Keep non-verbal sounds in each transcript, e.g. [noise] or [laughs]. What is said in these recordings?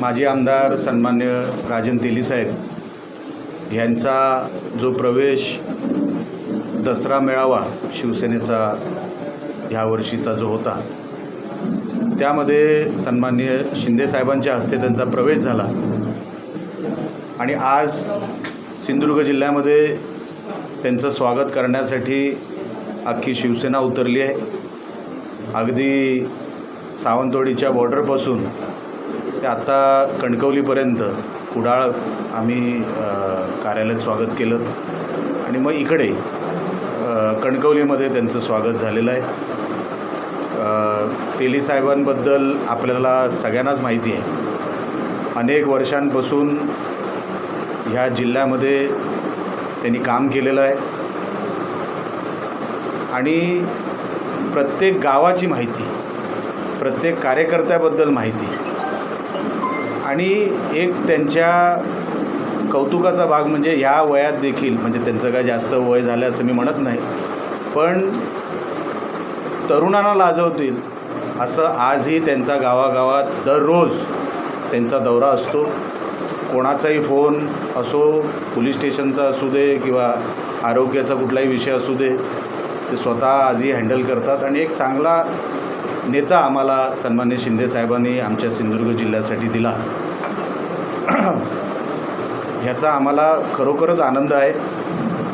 माजी आमदार सन्मान्य राजन तेलीसाहेब यांचा जो प्रवेश दसरा मेळावा शिवसेनेचा ह्या वर्षीचा जो होता त्यामध्ये सन्माननीय शिंदे साहेबांच्या हस्ते त्यांचा प्रवेश झाला. आणि आज सिंधुदुर्ग जिल्ह्यामध्ये त्यांचं स्वागत करण्यासाठी अख्खी शिवसेना उतरली आहे. अगदी सावंतवाडीच्या बॉर्डरपासून ते आत्ता कणकवलीपर्यंत कुडाळ आम्ही कार्यालयात स्वागत केलं. आणि मग इकडे कणकवलीमध्ये त्यांचं स्वागत झालेलं आहे. तेलीसाहेबांबद्दल आपल्याला सगळ्यांनाच माहिती आहे. अनेक वर्षांपासून ह्या जिल्ह्यामध्ये त्यांनी काम केलेलं आहे. आणि प्रत्येक गावाची माहिती प्रत्येक कार्यकर्त्याबद्दल माहिती. आणि एक त्यांच्या कौतुकाचा भाग म्हणजे ह्या वयात देखील म्हणजे त्यांचं काय जास्त वय झालं असं मी म्हणत नाही. पण तरुणांना लाजवतील. असं आजही त्यांचा गावागावात दररोज त्यांचा दौरा असतो. कोणाचाही फोन असो पोलीस स्टेशनचा असू दे किंवा आरोग्याचा कुठलाही विषय असू दे ते स्वतः आजही हँडल करतात. आणि एक चांगला नेता आम्हाला सन्मान्य शिंदे साहेबांनी आमच्या सिंधुदुर्ग जिल्ह्यासाठी दिला. [clears throat] ह्याचा आम्हाला खरोखरच आनंद आहे.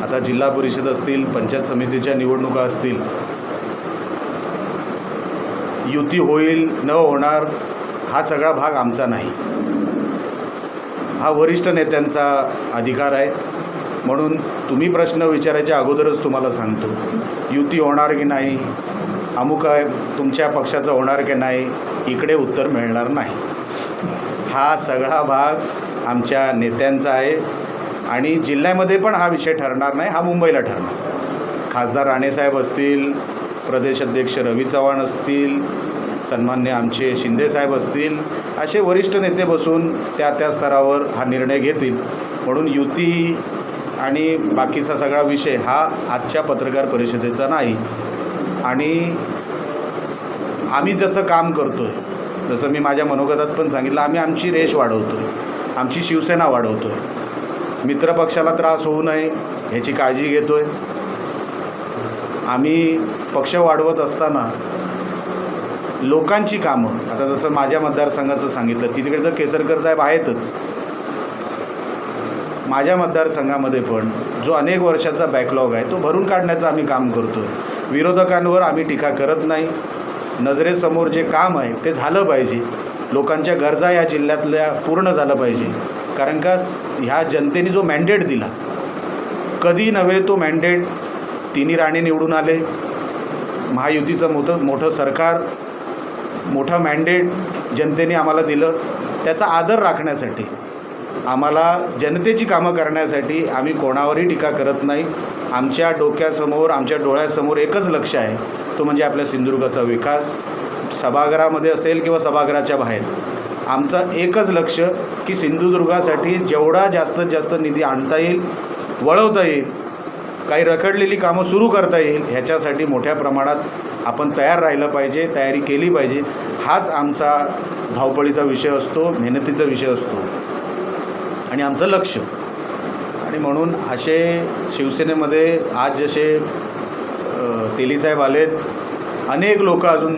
आता जिल्हा परिषद असतील पंचायत समितीच्या निवडणुका असतील युती होईल न होणार हा सगळा भाग आमचा नाही. हा वरिष्ठ नेत्यांचा अधिकार आहे. म्हणून तुम्ही प्रश्न विचारायच्या अगोदरच तुम्हाला सांगतो युती होणार की नाही अमुक आहे तुमच्या पक्षाचं होणार की नाही इकडे उत्तर मिळणार नाही. हा सगळा भाग आमच्या नेत्यांचा आहे आणि जिल्ह्यामध्ये पण हा विषय ठरणार नाही हा मुंबईला ठरणार. खासदार राणेसाहेब असतील प्रदेश अध्यक्ष रवी चव्हाण असतील सन्मान्य आमचे शिंदेसाहेब असतील असे वरिष्ठ नेते बसून त्या त्या स्तरावर हा निर्णय घेतील. म्हणून युती आणि बाकीचा सगळा विषय हा आजच्या पत्रकार परिषदेचा नाही. आणि आम्ही जसं काम करतो आहे जसं मी माझ्या मनोगतात पण सांगितलं आम्ही आमची रेष वाढवतो आहे आमची शिवसेना वाढवतो आहे मित्रपक्षाला त्रास होऊ नये ह्याची काळजी घेतो आहे आम्ही पक्ष वाढवत असताना लोकांची कामं आता जसं माझ्या मतदारसंघाचं सांगितलं तिकडे तर केसरकर साहेब आहेतच. माझ्या मतदारसंघामध्ये पण जो अनेक वर्षाचा बॅकलॉग आहे तो भरून काढण्याचं आम्ही काम करतो विरोधकांवर आम्ही टीका करत नाही. नजरेसमोर जे काम आहे ते झालं पाहिजे. लोकांच्या गरजा या जिल्ह्यातल्या पूर्ण झालं पाहिजे. कारण का ह्या जनतेने जो मॅन्डेट दिला कधी नव्हे तो मॅन्डेट तिन्ही राणे निवडून आले. महायुतीचं मोठं मोठं सरकार मोठं मॅन्डेट जनतेने आम्हाला दिलं. त्याचा आदर राखण्यासाठी आम्हाला जनतेची कामं करण्यासाठी आम्ही कोणावरही टीका करत नाही. आमच्या डोक्यासमोर आमच्या डोळ्यासमोर एकच लक्ष आहे. तो म्हणजे आपल्या सिंधुदुर्गाचा विकास. सभागृहामध्ये असेल किंवा सभागृहाच्या बाहेर. आमचं एकच लक्ष की सिंधुदुर्गासाठी जेवढा जास्तीत जास्त निधी आणता येईल वळवता येईल काही रखडलेली कामं सुरू करता येईल ह्याच्यासाठी मोठ्या प्रमाणात आपण तयार राहिलं पाहिजे तयारी केली पाहिजे. हाच आमचा धावपळीचा विषय असतो मेहनतीचा विषय असतो. आणि आमचं लक्ष आणि म्हणून असे शिवसेनेमध्ये आज जसे तेलीसाहेब तेलीसाहेब आलेत अनेक लोक अजून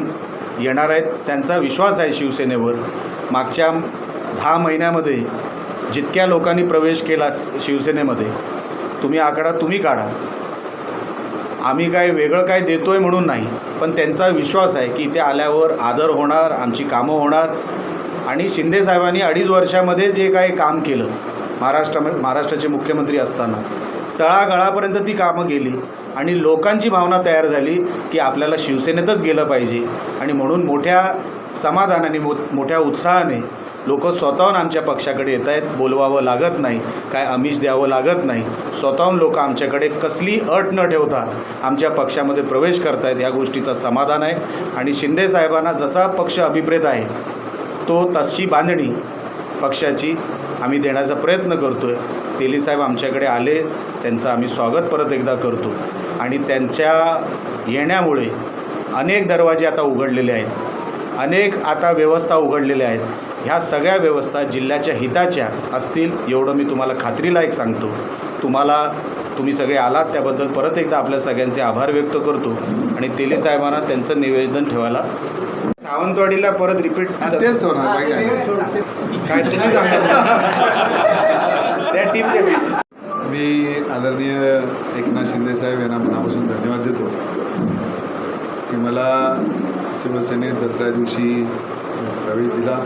येणार आहेत. त्यांचा विश्वास आहे शिवसेनेवर. मागच्या दहा महिन्यामध्ये जितक्या लोकांनी प्रवेश केला शिवसेनेमध्ये तुम्ही आकडा तुम्ही काढा. आम्ही काय वेगळं काय देतो आहे म्हणून नाही पण त्यांचा विश्वास आहे की इथे आल्यावर आदर होणार आमची कामं होणार. आणि शिंदेसाहेबांनी अडीच वर्षामध्ये जे काही काम केलं महाराष्ट्रामध्ये महाराष्ट्राचे मुख्यमंत्री असताना तळागळापर्यंत ती कामं गेली. आणि लोकांची भावना तयार झाली की आपल्याला शिवसेनेतच गेलं पाहिजे. आणि म्हणून मोठ्या समाधानाने मो मोठ्या उत्साहाने लोक स्वतःहून आमच्या पक्षाकडे येत आहेत बोलवावं लागत नाही काय आमिष द्यावं लागत नाही. स्वतःहून लोक आमच्याकडे कसली अट न ठेवता आमच्या पक्षामध्ये प्रवेश करतायत या गोष्टीचं समाधान आहे. आणि शिंदे साहेबांना जसा पक्ष अभिप्रेत आहे तो तशी बांधणी पक्षाची आम्ही देण्याचा प्रयत्न करतो आहे तेलीसाहेब आमच्याकडे आले त्यांचं आम्ही स्वागत परत एकदा करतो. आणि त्यांच्या येण्यामुळे अनेक दरवाजे आता उघडलेले आहेत. अनेक आता व्यवस्था उघडलेल्या आहेत. ह्या सगळ्या व्यवस्था जिल्ह्याच्या हिताच्या असतील एवढं मी तुम्हाला खात्रीलायक सांगतो. तुम्हाला तुम्ही सगळे आलात त्याबद्दल परत एकदा आपल्या सगळ्यांचे आभार व्यक्त करतो. आणि तेली साहेबांना त्यांचं निवेदन ठेवायला सावंतवाडीला परत रिपीट तेच काय? तुम्ही त्या टीम मी आदरणीय एकनाथ शिंदे साहेब यांना मनापासून धन्यवाद देतो की मला शिवसेनेत दसऱ्या दिवशी प्रवेश दिला.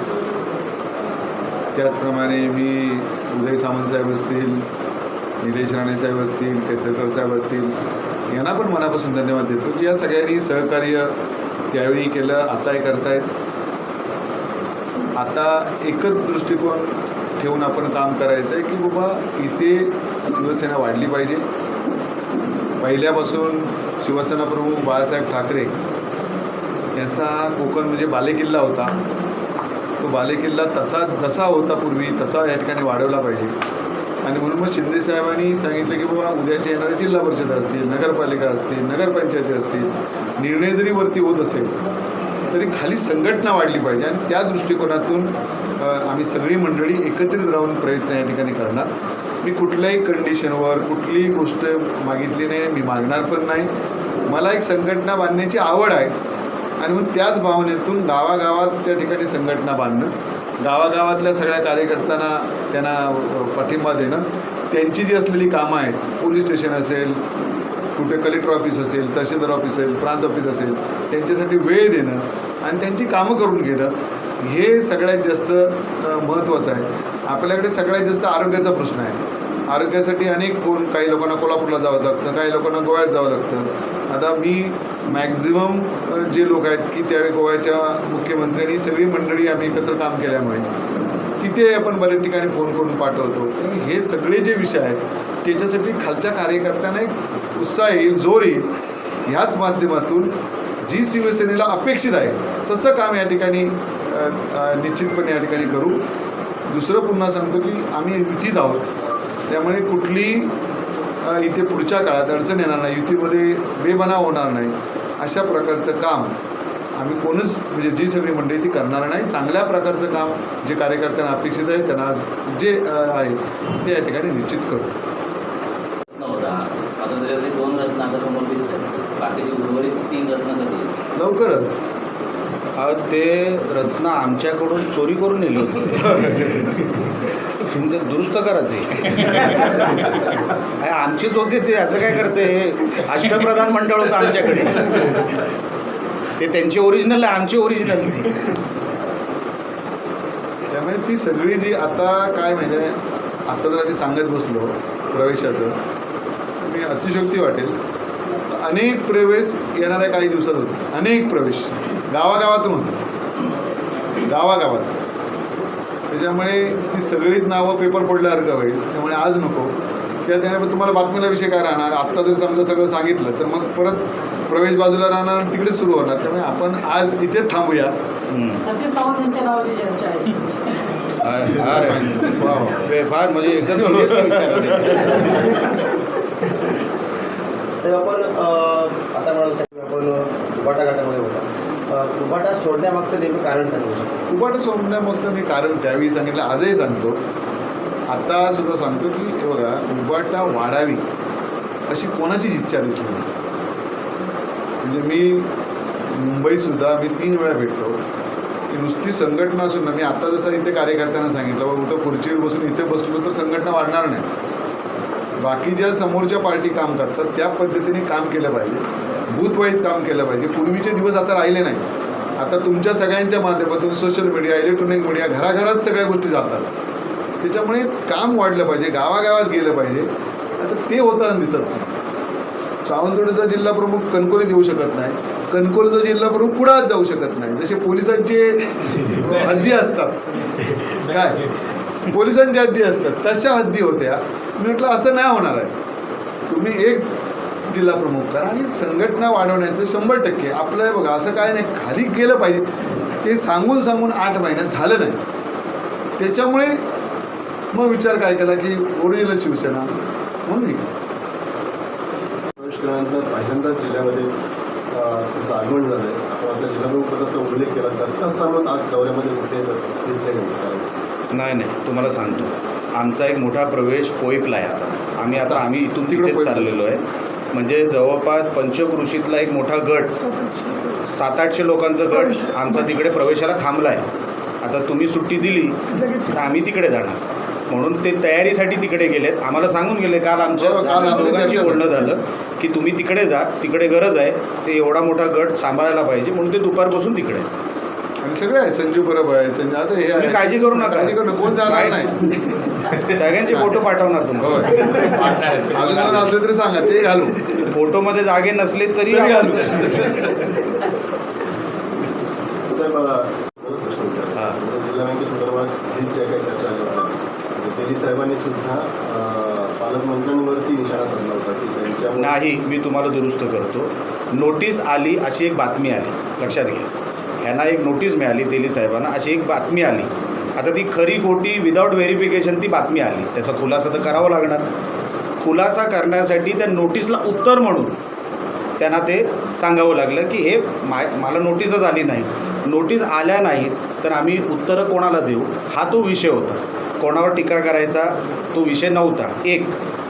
त्याचप्रमाणे मी उदय सामंत साहेब असतील निलेश राणे साहेब असतील केसरकर साहेब असतील यांना पण मनापासून धन्यवाद देतो की या सगळ्यांनी सहकार्य त्यावेळी केलं आताही करतायत. आता एकच दृष्टिकोन ठेवून आपण काम करायचं आहे की बाबा इथे शिवसेना वाढली पाहिजे. पहिल्यापासून शिवसेना प्रमुख बाळासाहेब ठाकरे यांचा कोकण म्हणजे बालेकिल्ला होता. बालेकिल्ला तसा जसा होता पूर्वी तसा या ठिकाणी वाढवला पाहिजे. आणि म्हणून मग शिंदे साहेबांनी सांगितलं की बाबा उद्याच्या येणाऱ्या जिल्हा परिषद असतील नगरपालिका असतील नगरपंचायती असतील निर्णय जरी वरती होत असेल तरी खाली संघटना वाढली पाहिजे. आणि त्या दृष्टिकोनातून आम्ही सगळी मंडळी एकत्रित राहून प्रयत्न या ठिकाणी करणार. मी कुठल्याही कंडिशनवर कुठलीही गोष्ट मागितली नाही मी मागणार पण नाही. मला एक संघटना बांधण्याची आवड आहे. आणि मग त्याच भावनेतून गावागावात त्या ठिकाणी संघटना बांधणं गावागावातल्या सगळ्या कार्यकर्त्यांना त्यांना पाठिंबा देणं त्यांची जी असलेली कामं आहेत पोलीस स्टेशन असेल कुठे कलेक्टर ऑफिस असेल तहसीलदार ऑफिस असेल प्रांत ऑफिस असेल त्यांच्यासाठी वेळ देणं आणि त्यांची कामं करून घेणं हे सगळ्यात जास्त महत्त्वाचं आहे. आपल्याकडे सगळ्यात जास्त आरोग्याचा प्रश्न आहे. आरोग्यासाठी अनेक कोण काही लोकांना कोल्हापूरला जावं लागतं काही लोकांना गोव्यात जावं लागतं. आता मी मॅक्झिमम जे लोक आहेत की त्यावेळी गोव्याच्या मुख्यमंत्र्यांनी सगळी मंडळी आम्ही एकत्र काम केल्यामुळे तिथे आपण बऱ्याच ठिकाणी फोन करून पाठवतो. आणि हे सगळे जे विषय आहेत त्याच्यासाठी खालच्या कार्यकर्त्यांना एक उत्साह येईल जोर येईल. ह्याच माध्यमातून जी शिवसेनेला अपेक्षित आहे तसं काम या ठिकाणी निश्चितपणे या ठिकाणी करू. दुसरं पुन्हा सांगतो की आम्ही युतीत आहोत. त्यामुळे कुठली इथे पुढच्या काळात अडचण येणार नाही. युतीमध्ये बेबनाव होणार नाही. अशा प्रकारचं काम आम्ही कोणच म्हणजे जी सगळी मंडळी ती करणार नाही. चांगल्या प्रकारचं काम जे कार्यकर्त्यांना अपेक्षित आहे त्यांना जे आहे ते या ठिकाणी निश्चित करू. लवकरच. ते रत्न आमच्याकडून चोरी करून नेले होते. [laughs] तुम्ही ते दुरुस्त करा ते आमचीच होते ते असं काय करते? हे अष्टप्रधान मंडळ होतं आमच्याकडे. ते त्यांची ओरिजिनल आहे आमची ओरिजिनल त्यामुळे ती सगळी जी आता काय माहिती आहे आता जर आम्ही सांगत बसलो प्रवेशाचं मी अतिशोक्ती वाटेल. अनेक प्रवेश येणाऱ्या काही दिवसात होते अनेक प्रवेश. गावागावातून होते गावागावात. त्याच्यामुळे ती सगळीच नावं पेपर फोडल्यासारखं होईल. त्यामुळे आज नको. त्या त्याने तुम्हाला बातमीला विषय काय राहणार? आत्ता जर समजा सगळं सांगितलं तर मग परत प्रवेश बाजूला राहणार आणि तिकडेच सुरू होणार. त्यामुळे आपण आज इथेच थांबूया. फार म्हणजे एकदम. तर आपण आता आपण उबाटा घाटामध्ये होता. उबाटा सोडण्यामागचं नेमकं कारण काय? सांगू सोडण्यामागचं मी कारण त्यावेळी सांगितलं आजही सांगतो. आता सुद्धा सांगतो की हे बघा उबाटा वाढावी अशी कोणाचीच इच्छा दिसली नाही. म्हणजे मी मुंबईतसुद्धा मी तीन वेळा भेटतो. की नुसती संघटना असून ना मी आता जसं इथे कार्यकर्त्यांना सांगितलं बाबा उतर खुर्चीवर बसून इथे बसलो तर संघटना वाढणार नाही. बाकी ज्या समोरच्या पार्टी काम करतात त्या पद्धतीने काम केलं पाहिजे. बूथवाईज काम केलं पाहिजे. पूर्वीचे दिवस आता राहिले नाही आता तुमच्या सगळ्यांच्या माध्यमातून सोशल मीडिया इलेक्ट्रॉनिक मीडिया घराघरात सगळ्या गोष्टी जातात. त्याच्यामुळे काम वाढलं पाहिजे गावागावात गेलं पाहिजे. आता ते होताना दिसत नाही. सावंतवाडीचा जिल्हा प्रमुख कणकोलीत येऊ शकत नाही. कणकोलीचा जिल्हा प्रमुख कुडाळात जाऊ शकत नाही. जसे पोलिसांचे हद्दी असतात. काय? पोलिसांच्या हद्दी असतात. तशा हद्दी होत्या. मी म्हटलं असं नाही होणार आहे. तुम्ही एक जिल्हा प्रमुख. करा आणि संघटना वाढवण्याचं शंभर टक्के आपलं हे बघा असं काय नाही खाली गेलं पाहिजे. ते सांगून सांगून आठ महिन्यात झालं नाही. त्याच्यामुळे मग विचार काय केला की ओरिजिनल शिवसेना म्हणून हे. प्रवेश केल्यानंतर पहिल्यांदाच जिल्ह्यामध्ये अ, तुमचं आगमन झालं आहे आपण आपल्या जिल्हाप्रमुख पदाचा उल्लेख केला तर त्याच आज दौऱ्यामध्ये कुठे दिसले नाही. नाही नाही तुम्हाला सांगतो. आमचा एक मोठा प्रवेश पोईपला आहे आता. आम्ही आता आम्ही इथून तिकडे तिकडेच. चाललेलो आहे. म्हणजे जवळपास पंचकृषीतला एक मोठा गट. सात आठशे लोकांचा गट आमचा तिकडे प्रवेशाला थांबला आहे आता तुम्ही सुट्टी दिली तर आम्ही तिकडे जाणार. म्हणून ते तयारीसाठी तिकडे गेलेत. आम्हाला सांगून गेले काल आमच्या हो, दोघांची बोलणं झालं की तुम्ही तिकडे जा तिकडे गरज आहे ते एवढा मोठा गट सांभाळायला पाहिजे म्हणून ते दुपारपासून तिकडे. आणि सगळे आहे संजू परब आहे संजय आता हे काळजी करू नका. कोण जाणार नाही. सगळ्यांचे फोटो पाठवणार तुम्हाला अजून असले तरी सांगा ते घालू. फोटोमध्ये जागे नसले तरी हां. जिल्हा बँकेसंदर्भात हीच ज्या काही चर्चा म्हणजे तेली साहेबांनी सुद्धा अ, पालकमंत्र्यांवरती निशाणा साधला होता की नाही मी तुम्हाला दुरुस्त करतो. नोटीस आली अशी एक बातमी आली. लक्षात घ्या. ह्यांना एक नोटीस मिळाली तेली साहेबांना अशी एक बातमी आली. आता ती खरी खोटी विदाऊट व्हेरिफिकेशन ती बातमी आली. त्याचा खुलासा तर करावा लागणार. खुलासा करण्यासाठी त्या नोटीसला उत्तर म्हणून त्यांना ते सांगावं लागलं की हे मा मला नोटीसच आली नाही. नोटीस आल्या नाहीत तर आम्ही उत्तरं कोणाला देऊ? हा तो विषय होता. कोणावर टीका करायचा? तो विषय नव्हता. एक.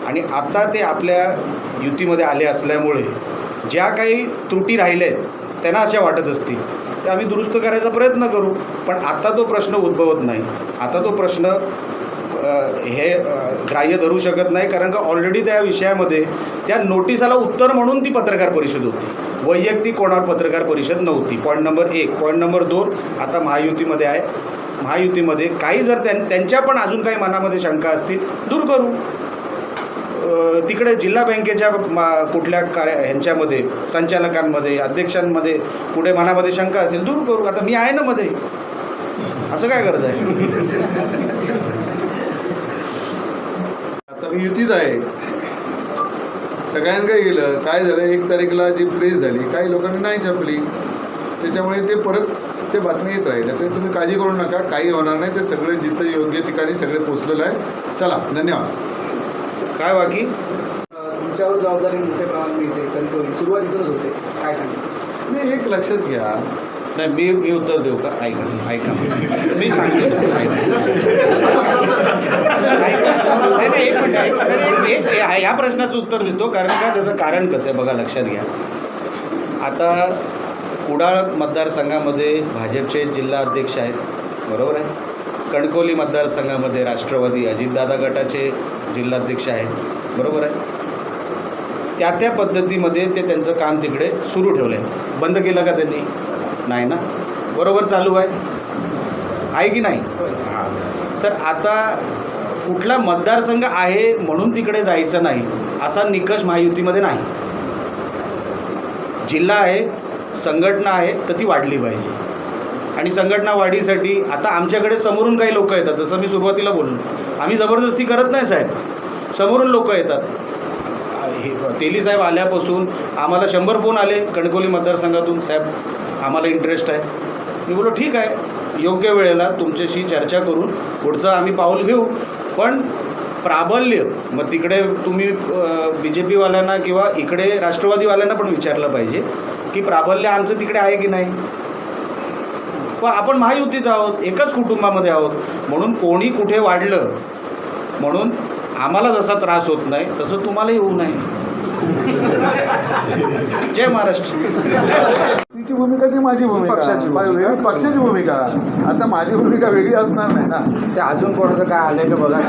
आणि आता ते आपल्या युतीमध्ये आले असल्यामुळे ज्या काही त्रुटी राहिल्या आहेत त्यांना अशा वाटत असतील. आम्ही दुरुस्त करायचा प्रयत्न करू पण आता तो प्रश्न उद्भवत नाही. आता तो प्रश्न हे ग्राह्य धरू शकत नाही कारण का ऑलरेडी त्या विषयामध्ये त्या नोटिसाला उत्तर म्हणून ती पत्रकार परिषद होती. वैयक्तिक कोणावर पत्रकार परिषद नव्हती. पॉईंट नंबर एक. पॉईंट नंबर दोन आता महायुतीमध्ये आहे. महायुतीमध्ये काही जर त्यां त्यांच्या पण अजून काही मनामध्ये शंका असतील दूर करू. तिकडे जिल्हा बँकेच्या मा- कुठल्या कार्य ह्यांच्यामध्ये संचालकांमध्ये अध्यक्षांमध्ये कुठे मनामध्ये शंका असेल दूर करू. आता मी आहे ना मध्ये. असं काय करत आहे? आता मी युतीत आहे. सगळ्यांकडे गेलं काय झालं? एक तारीखला जी प्रेस झाली काही लोकांनी नाही छापली. त्याच्यामुळे ते परत ते बातमी येत राहिल्या तर तुम्ही काळजी करू नका. काही होणार नाही. ते सगळे जिथं योग्य ठिकाणी सगळे पोचलेलं आहे. चला धन्यवाद. काय बाकी? तुमच्यावर जबाबदारी मोठ्या प्रमाणात मिळते कणकवली सुरुवातीतूनच होते. काय सांगा? नाही एक लक्षात घ्या. नाही मी मी उत्तर देऊ का? ऐका ऐका. मी सांगते. ऐका. नाही नाही एक मिनिट एक मिनिट. एक- एक- ह्या- ह्या प्रश्नाचं उत्तर देतो कारण का? त्याचं कारण कसं आहे बघा लक्षात घ्या. आता कुडाळ मतदारसंघामध्ये भाजपचे जिल्हा अध्यक्ष आहेत. बरोबर आहे? कणकवली मतदारसंघामध्ये राष्ट्रवादी अजितदादा गटाचे जिल्हाध्यक्ष आहेत. बरोबर आहे? त्या त्या पद्धतीमध्ये ते त्यांचं काम तिकडे सुरू ठेवलं आहे बंद केलं का त्यांनी? नाही ना? बरोबर चालू आहे. आहे की नाही? हां. तर आता कुठला मतदारसंघ आहे म्हणून तिकडे जायचं नाही असा निकष महायुतीमध्ये नाही. जिल्हा आहे संघटना आहे तर ती वाढली पाहिजे. आणि संघटना वाढीसाठी आता आमच्याकडे समोरून काही लोक येतात जसं मी सुरुवातीला बोललो. आम्ही जबरदस्ती करत नाही साहेब. समोरून लोक येतात. हे तेली साहेब आल्यापासून आम्हाला शंभर फोन आले कणकवली मतदारसंघातून. साहेब आम्हाला इंटरेस्ट आहे. मी बोलो ठीक आहे. योग्य वेळेला तुमच्याशी चर्चा करून पुढचं आम्ही पाऊल घेऊ. पण प्राबल्य मग तिकडे तुम्ही बी जे पीवाल्यांना किंवा इकडे राष्ट्रवादीवाल्यांना पण विचारलं पाहिजे की प्राबल्य आमचं तिकडे आहे की नाही? पण आपण महायुतीत आहोत एकच कुटुंबामध्ये आहोत. म्हणून कोणी कुठे वाढलं म्हणून आम्हाला जसा त्रास होत नाही तसं तुम्हालाही होऊ नये. जय महाराष्ट्र. तिची भूमिका ती माझी भूमिका. पक्षाची पक्षाची भूमिका. आता माझी भूमिका वेगळी असणार नाही ना. ते अजून कोणाचं काय आलंय का बघा.